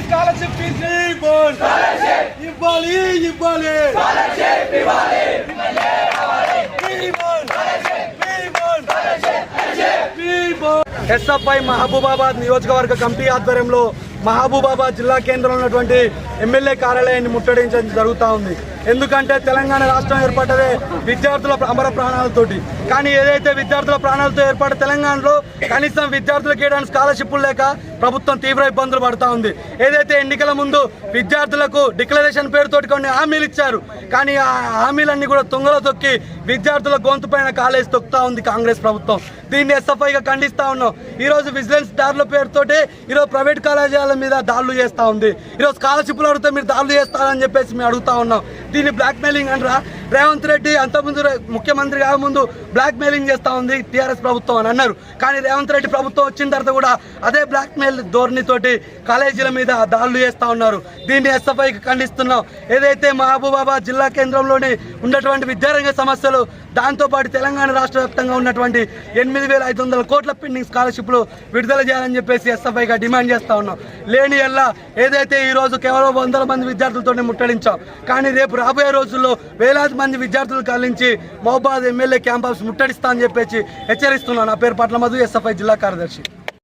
Scholarship fee ఇవ్వాలి ఇవ్వాలి ఇవ్వాలి ఎస్ఎఫ్ఐ మహబూబాబాద్ నియోజకవర్గ కమిటీ ఆధ్వర్యంలో మహబూబాబాద్ జిల్లా కేంద్రంలో ఉన్నటువంటి ఎమ్మెల్యే కార్యాలయాన్ని ముట్టడించడం జరుగుతూ ఉంది. ఎందుకంటే తెలంగాణ రాష్ట్రం ఏర్పడ్డదే విద్యార్థుల అమర ప్రాణాలతోటి. కానీ ఏదైతే విద్యార్థుల ప్రాణాలతో ఏర్పడ్డ తెలంగాణలో కనీసం విద్యార్థులకు ఇవ్వడానికి స్కాలర్షిప్లు లేక ప్రభుత్వం తీవ్ర ఇబ్బందులు పడుతూ ఉంది. ఏదైతే ఎన్నికల ముందు విద్యార్థులకు డిక్లరేషన్ పేరుతోటి కొన్ని హామీలు ఇచ్చారు కానీ ఆ హామీలన్నీ కూడా తుంగలో తొక్కి విద్యార్థుల గొంతు పైన కాలేసి తొక్కుతా ఉంది కాంగ్రెస్ ప్రభుత్వం. దీన్ని ఎస్ఎఫ్ఐగా ఖండిస్తూ ఉన్నాం. ఈరోజు విజిలెన్స్ దారుల పేరుతోటి ఈరోజు ప్రైవేట్ కళాశాలల మీద దాడులు చేస్తా ఉంది. ఈరోజు స్కాలర్షిప్లు అడిగితే మీరు దాడులు చేస్తారని చెప్పేసి మేము అడుగుతా ఉన్నాం. దీన్ని బ్లాక్మెయిలింగ్ అంటారా? రేవంత్ రెడ్డి అంతకుముందు ముఖ్యమంత్రి కాకముందు బ్లాక్ మెయిలింగ్ చేస్తూ ఉంది టీఆర్ఎస్ ప్రభుత్వం అని అన్నారు. కానీ రేవంత్ రెడ్డి ప్రభుత్వం వచ్చిన తర్వాత కూడా అదే బ్లాక్ మెయిల్ ధోరణితోటి కాలేజీల మీద దాడులు చేస్తూ ఉన్నారు. దీన్ని ఎస్ఎఫ్ఐకి ఖండిస్తున్నాం. ఏదైతే మహబూబాబాద్ జిల్లా కేంద్రంలోని ఉన్నటువంటి విద్యారంగ సమస్యలు దాంతోపాటు తెలంగాణ రాష్ట్ర వ్యాప్తంగా ఉన్నటువంటి ఎనిమిది వేల ఐదు వందల కోట్ల పెండింగ్ స్కాలర్షిప్లు విడుదల చేయాలని చెప్పేసి ఎస్ఎఫ్ఐగా డిమాండ్ చేస్తూ ఉన్నాం. లేని ఎల్లా ఏదైతే ఈరోజు కేవలం వందల మంది విద్యార్థులతోనే ముట్టడించాం. కానీ రేపు రాబోయే రోజుల్లో వేలాది మంది విద్యార్థులు కలించి మహబాద్ ఎమ్మెల్యే క్యాంపస్ ముట్టడిస్తా అని చెప్పేసి హెచ్చరిస్తున్నాను నా పేరు పట్ల మధు ఎస్ఎఫ్ఐ జిల్లా కార్యదర్శి.